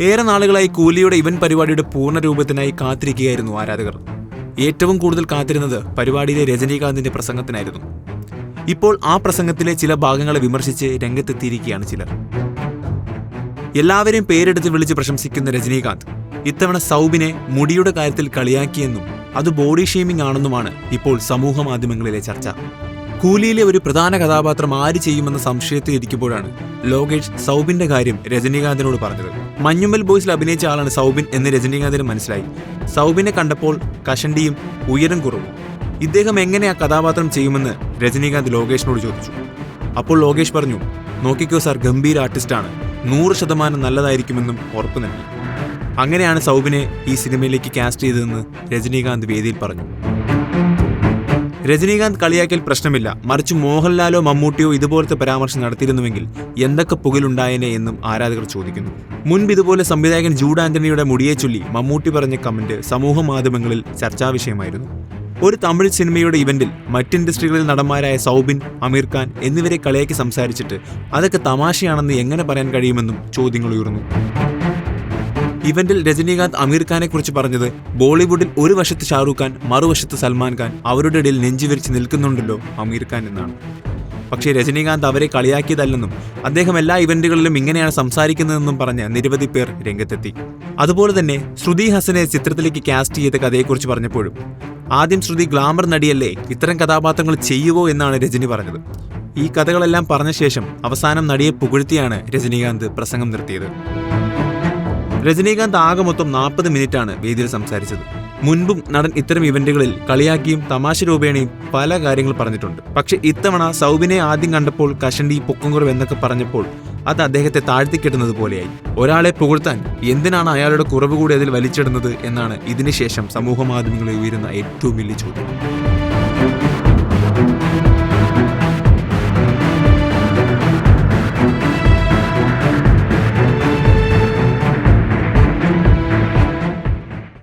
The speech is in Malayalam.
ഏറെ നാളുകളായി കൂലിയുടെ ഇവൻ പരിപാടിയുടെ പൂർണ രൂപത്തിനായി കാത്തിരിക്കുകയായിരുന്നു ആരാധകർ. ഏറ്റവും കൂടുതൽ കാത്തിരുന്നത് പരിപാടിയിലെ രജനീകാന്തിന്റെ പ്രസംഗത്തിനായിരുന്നു. ഇപ്പോൾ ആ പ്രസംഗത്തിലെ ചില ഭാഗങ്ങളെ വിമർശിച്ച് രംഗത്തെത്തിയിരിക്കുകയാണ് ചിലർ. എല്ലാവരെയും പേരെടുത്ത് വിളിച്ച് പ്രശംസിക്കുന്ന രജനീകാന്ത് ഇത്തവണ സൗബിനെ മുടിയുടെ കാര്യത്തിൽ കളിയാക്കിയെന്നും അത് ബോഡി ഷെയ്മിംഗ് ആണെന്നുമാണ് ഇപ്പോൾ സമൂഹ മാധ്യമങ്ങളിലെ ചർച്ച. കൂലിയിലെ ഒരു പ്രധാന കഥാപാത്രം ആര് ചെയ്യുമെന്ന സംശയത്തിൽ ഇരിക്കുമ്പോഴാണ് ലോകേഷ് സൗബിന്റെ കാര്യം രജനീകാന്തിനോട് പറഞ്ഞത്. മഞ്ഞുമ്മൽ ബോയ്സിൽ അഭിനയിച്ച ആളാണ് സൗബിൻ എന്ന് രജനീകാന്തിന് മനസ്സിലായി. സൗബിനെ കണ്ടപ്പോൾ കഷണ്ടിയും ഉയരം കുറവും ഇദ്ദേഹം എങ്ങനെ ആ കഥാപാത്രം ചെയ്യുമെന്ന് രജനീകാന്ത് ലോകേഷിനോട് ചോദിച്ചു. അപ്പോൾ ലോകേഷ് പറഞ്ഞു നോക്കിക്കോ സാർ ഗംഭീര ആർട്ടിസ്റ്റാണ്. നൂറ് ശതമാനം നല്ലതായിരിക്കുമെന്നും ഉറപ്പ് നൽകി. അങ്ങനെയാണ് സൗബിനെ ഈ സിനിമയിലേക്ക് കാസ്റ്റ് ചെയ്തതെന്ന് രജനീകാന്ത് വേദിയിൽ പറഞ്ഞു. രജനീകാന്ത് കളിയാക്കൽ പ്രശ്നമില്ല. മറിച്ച് മോഹൻലാലോ മമ്മൂട്ടിയോ ഇതുപോലത്തെ പരാമർശം നടത്തിയിരുന്നുവെങ്കിൽ എന്തൊക്കെ പുകലുണ്ടായേനെ എന്നും ആരാധകർ ചോദിക്കുന്നു. മുൻപ് ഇതുപോലെ സംവിധായകൻ ജൂഡ് ആന്റണിയുടെ മുടിയെ ചൊല്ലി മമ്മൂട്ടി പറഞ്ഞ കമന്റ് സമൂഹ മാധ്യമങ്ങളിൽ ചർച്ചാ വിഷയമായിരുന്നു. ഒരു തമിഴ് സിനിമയുടെ ഇവന്റിൽ മറ്റ് ഇൻഡസ്ട്രികളിൽ നടന്മാരായ സൗബിൻ അമീർ ഖാൻ എന്നിവരെ കളിയാക്കി സംസാരിച്ചിട്ട് അതൊക്കെ തമാശയാണെന്ന് എങ്ങനെ പറയാൻ കഴിയുമെന്നും ചോദ്യങ്ങൾ ഉയർന്നു. ഇവന്റിൽ രജനീകാന്ത് അമീർ ഖാനെ കുറിച്ച് പറഞ്ഞത് ബോളിവുഡിൽ ഒരു വശത്ത് ഷാറൂഖ് ഖാൻ മറുവശത്ത് സൽമാൻ ഖാൻ. അവരുടെ ഇടയിൽ നെഞ്ചുവിരിച്ച് നിൽക്കുന്നുണ്ടല്ലോ അമീർ ഖാൻ എന്നാണ്. പക്ഷേ രജനീകാന്ത് അവരെ കളിയാക്കിയതല്ലെന്നും അദ്ദേഹം എല്ലാ ഇവന്റുകളിലും ഇങ്ങനെയാണ് സംസാരിക്കുന്നതെന്നും പറഞ്ഞ് നിരവധി പേർ രംഗത്തെത്തി. അതുപോലെ തന്നെ ശ്രുതി ഹസനെ ചിത്രത്തിലേക്ക് കാസ്റ്റ് ചെയ്ത കഥയെക്കുറിച്ച് പറഞ്ഞപ്പോഴും ആദ്യം ശ്രുതി ഗ്ലാമർ നടിയല്ലേ ഇത്തരം കഥാപാത്രങ്ങൾ ചെയ്യുവോ എന്നാണ് രജനി പറഞ്ഞത്. ഈ കഥകളെല്ലാം പറഞ്ഞ ശേഷം അവസാനം നടിയെ പുകഴ്ത്തിയാണ് രജനീകാന്ത് പ്രസംഗം നിർത്തിയത്. രജനീകാന്ത് ആകെ മൊത്തം നാൽപ്പത് മിനിറ്റാണ് വേദിയിൽ സംസാരിച്ചത്. മുൻപും നടൻ ഇത്തരം ഇവന്റുകളിൽ കളിയാക്കിയും തമാശ രൂപേണയും പല കാര്യങ്ങൾ പറഞ്ഞിട്ടുണ്ട്. പക്ഷെ ഇത്തവണ സൗബിനെ ആദ്യം കണ്ടപ്പോൾ കഷണ്ടി പൊക്കുംകുറവ് എന്നൊക്കെ പറഞ്ഞപ്പോൾ അത് അദ്ദേഹത്തെ താഴ്ത്തിക്കെട്ടുന്നത് പോലെയായി. ഒരാളെ പുകഴ്ത്താൻ എന്തിനാണ് അയാളുടെ കുറവ് കൂടി അതിൽ വലിച്ചിടുന്നത് എന്നാണ് ഇതിനുശേഷം സമൂഹ മാധ്യമങ്ങളിൽ ഉയരുന്ന ഏറ്റവും വലിയ ചോദ്യം.